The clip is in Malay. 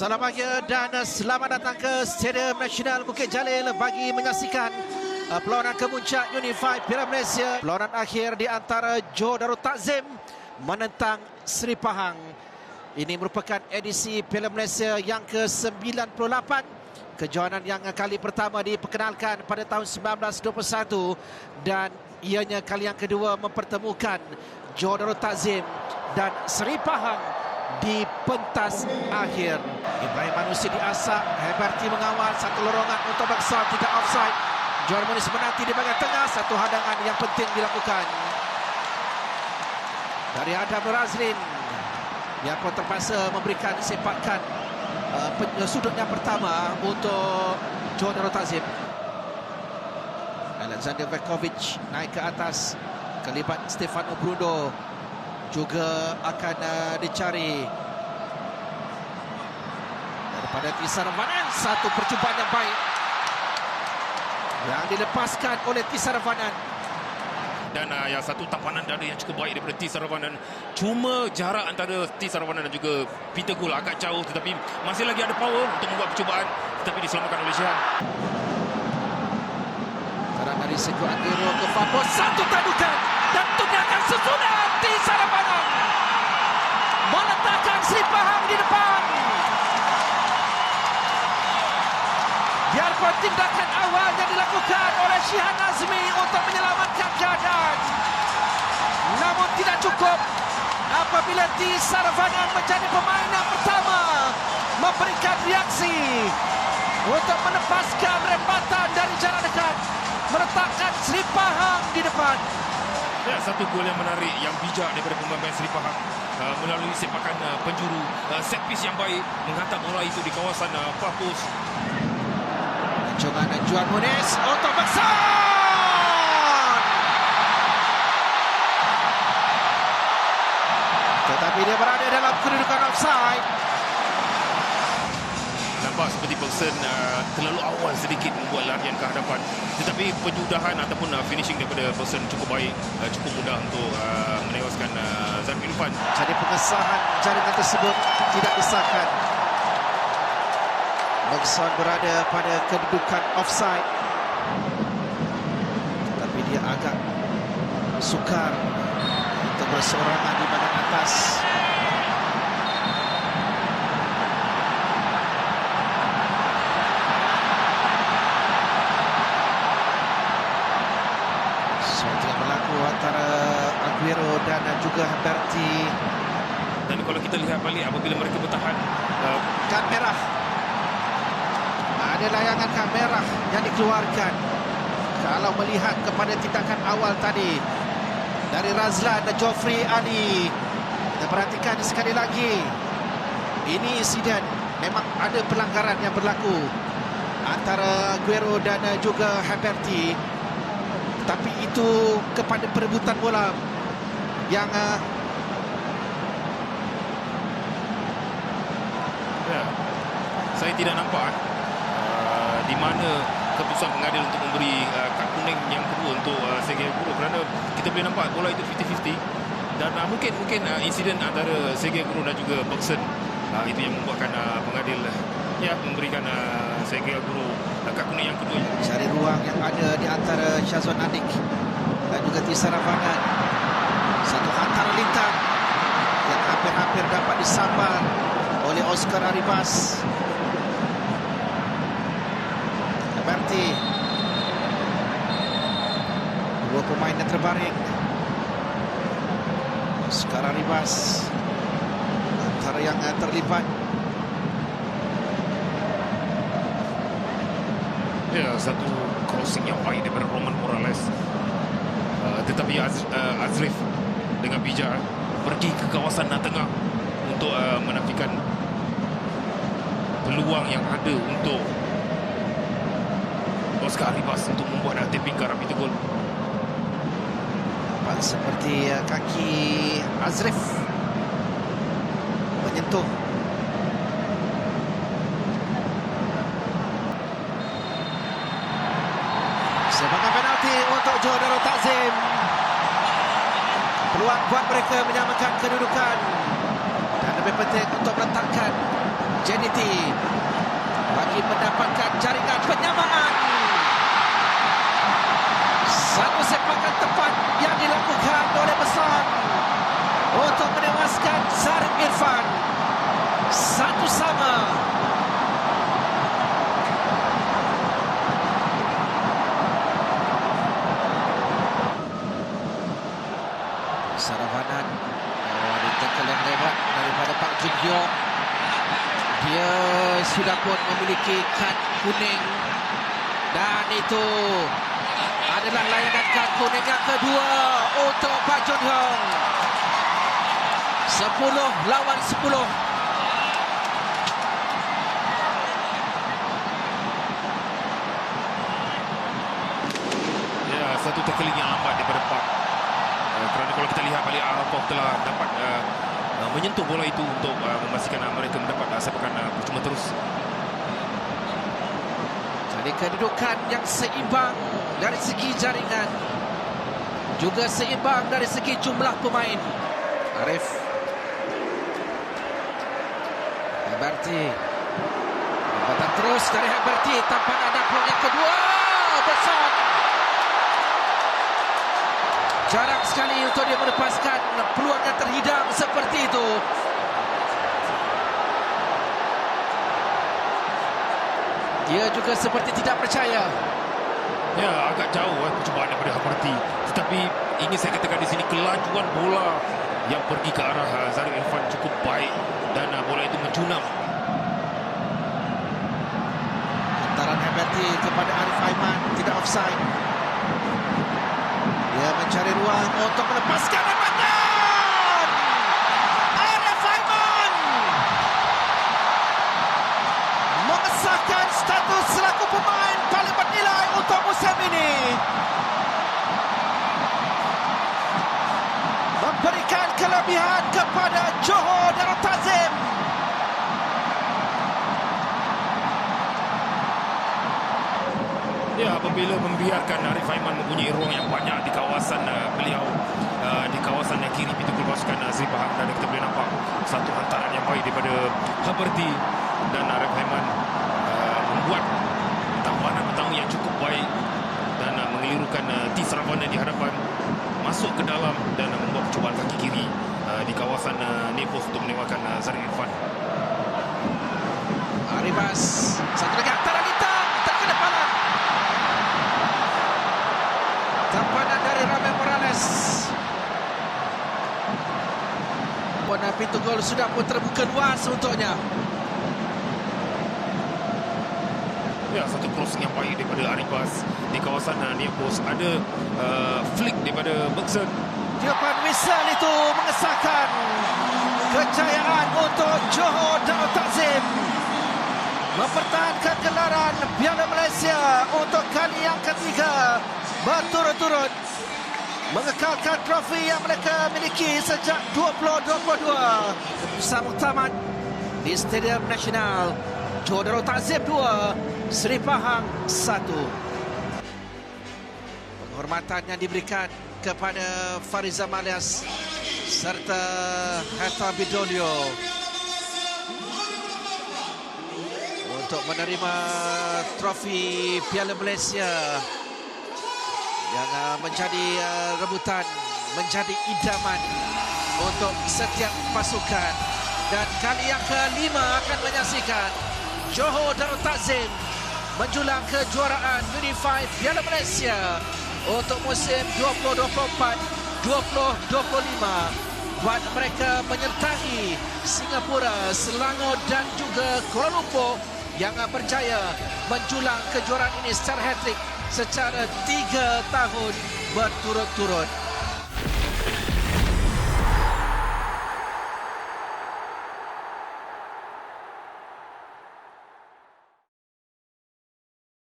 Selamat pagi dan selamat datang ke Stadium Nasional Bukit Jalil bagi menyaksikan uh, perlawanan kemuncak Unified Piala Malaysia. Perlawanan akhir di antara Joe Darul Takzim menentang Seri Pahang. Ini merupakan edisi Piala Malaysia yang ke-98. Kejohanan yang kali pertama diperkenalkan pada tahun 1921 dan ianya kali yang kedua mempertemukan Joe Darul Takzim dan Seri Pahang di pentas akhir. Ibrahim Manusi diasak, Heberti mengawal satu lorongan untuk Baksal tidak offside. Johan Manusi menanti di bahagian tengah, satu hadangan yang penting dilakukan. Dari Adam Razlin yang pun terpaksa memberikan sepakan uh, sudut yang pertama untuk Johan Rotazim. Alexander Vekovic naik ke atas, kelibat Stefano Bruno juga akan uh, dicari daripada Tisar Vanan satu percubaan yang baik yang dilepaskan oleh Tisar Vanan dan uh, yang satu tampanan dada yang cukup baik daripada T. Saravanan cuma jarak antara T. Saravanan dan juga Peter Gould agak jauh tetapi masih lagi ada power untuk membuat percubaan tetapi diselamatkan oleh Syihan Sekarang dari Seku Aguero ke Fabos satu tadukan dan tunjukkan sesudah T. Saravanan meletakkan Sri Pahang di depan Biarpun tindakan awal yang dilakukan oleh Syihan Azmi untuk menyelamatkan keadaan. Namun tidak cukup apabila T. Saravanan menjadi pemain yang pertama memberikan reaksi untuk menepaskan rempatan dari jarak dekat meletakkan Sri Pahang di depan. Ya, satu gol yang menarik, yang bijak daripada pemain Seri Pahang uh, melalui sepakan uh, penjuru uh, set piece yang baik menghantar bola itu di kawasan uh, far post Juan Muniz untuk Beksan. Tetapi dia berada dalam kedudukan offside. Nampak seperti Bergson uh, terlalu awal sedikit membuat larian ke hadapan tetapi penjudahan ataupun uh, finishing daripada Bergson cukup baik uh, cukup mudah untuk uh, menewaskan uh, Zafir Irfan Jadi pengesahan jaringan tersebut tidak disahkan. Bergson berada pada kedudukan offside. Tetapi dia agak sukar untuk berseorangan di bahagian atas. Yang berlaku antara Aguero dan juga Berti dan kalau kita lihat balik apabila mereka bertahan uh, kad merah. Ada layangan kad merah yang dikeluarkan. Kalau melihat kepada tindakan awal tadi dari Razlan dan Joffrey Ali. Kita perhatikan sekali lagi. Ini insiden memang ada pelanggaran yang berlaku antara Guero dan juga Haberti. Tapi itu kepada perebutan bola yang uh, ya, saya tidak nampak uh, di mana keputusan pengadil untuk memberi uh, kad kuning yang kedua untuk uh, Sergei Guru kerana kita boleh nampak bola itu 50-50 dan uh, mungkin mungkin uh, insiden antara Sergei Guru dan juga Bergson uh, itu yang membuatkan uh, pengadil uh, ya memberikan uh, Sergei Guru uh, kad kuning yang kedua cari ruang yang ada di antara Syazwan Adik dan juga Tisara Vanan. Satu hantaran lintang yang hampir-hampir dapat disambar oleh Oscar Aribas. Berti. Dua pemain yang terbaring. Oscar Aribas antara yang terlibat Ya, satu crossing yang baik daripada Roman Morales. Uh, tetapi Az, uh, Azrif dengan bijak eh, pergi ke kawasan tengah untuk uh, menafikan peluang yang ada untuk Oscar Ribas untuk membuat uh, tapping ke arah gol. Seperti uh, kaki Azrif menyentuh Joe Darul Takzim peluang buat mereka menyamakan kedudukan dan lebih penting untuk meletakkan JDT bagi mendapatkan jaringan penyamaan. Satu sepakan tepat yang dilakukan oleh Besan untuk menewaskan Zarif Irfan. Satu sama. Saravanan oh, ditekan yang lewat daripada Pak Jun Hyong. Dia sudah pun memiliki kad kuning dan itu adalah layanan kad kuning yang kedua untuk Pak Jun Hyong. 10 lawan 10. Ya, satu tackling yang lambat daripada Park. Uh, kerana kalau kita lihat balik Alkoff telah dapat uh, uh, menyentuh bola itu untuk uh, memastikan uh, mereka mendapat uh, sepakan uh, percuma terus. Jadi kedudukan yang seimbang dari segi jaringan juga seimbang dari segi jumlah pemain. Arif Heberti Lempatan terus dari Heberti Tampak ada peluang yang kedua Besar Jarang sekali untuk dia melepaskan peluang yang terhidang seperti itu Dia juga seperti tidak percaya Ya, agak jauh eh, percubaan daripada Haparti. Tetapi ingin saya katakan di sini kelajuan bola yang pergi ke arah uh, Zarif Irfan cukup baik dan uh, bola itu mencunam. Hantaran Heberti kepada Arif Aiman tidak offside. Mencari ruang untuk melepaskan lepaskan. Arif Aiman mengesahkan status selaku pemain paling bernilai untuk musim ini. Memberikan kelebihan kepada Johor Darul Tazim. Ya, apabila membiarkan Arif Aiman mempunyai ruang yang banyak di kawasan uh, beliau uh, di kawasan uh, kiri pintu gol pasukan uh, Zee Bahang dan kita boleh nampak satu hantaran yang baik daripada Haberti dan Arif Aiman uh, membuat tampanan pertama yang cukup baik dan uh, mengelirukan uh, T Saravana di hadapan masuk ke dalam dan uh, membuat percubaan kaki kiri uh, di kawasan uh, Nepos untuk menewakan uh, Zarif Irfan. Aribas satu lagi hantaran hitam terkena palang. Tampanan dari Ramel Morales. Warna pintu gol sudah pun terbuka luas untuknya. Ya, satu crossing yang baik daripada Aribas di kawasan uh, Nepos. Ada uh, flick daripada Bergson Tiupan whistle itu mengesahkan kejayaan untuk Johor Darul Takzim. Mempertahankan gelaran Piala Malaysia untuk kali yang ketiga berturut-turut. Mengekalkan trofi yang mereka miliki sejak 2022. Keputusan muktamad di Stadium Nasional. Johor Darul Takzim 2, Seri Pahang 1 penghormatan yang diberikan kepada Fariza Malias serta Hatta Bidolio untuk menerima trofi Piala Malaysia yang uh, menjadi uh, rebutan, menjadi idaman untuk setiap pasukan. Dan kali yang kelima akan menyaksikan Johor Darul Takzim menjulang kejuaraan Unified Piala Malaysia untuk musim 2024-2025 buat mereka menyertai Singapura, Selangor dan juga Kuala Lumpur yang berjaya menjulang kejuaraan ini secara hat-trick secara tiga tahun berturut-turut.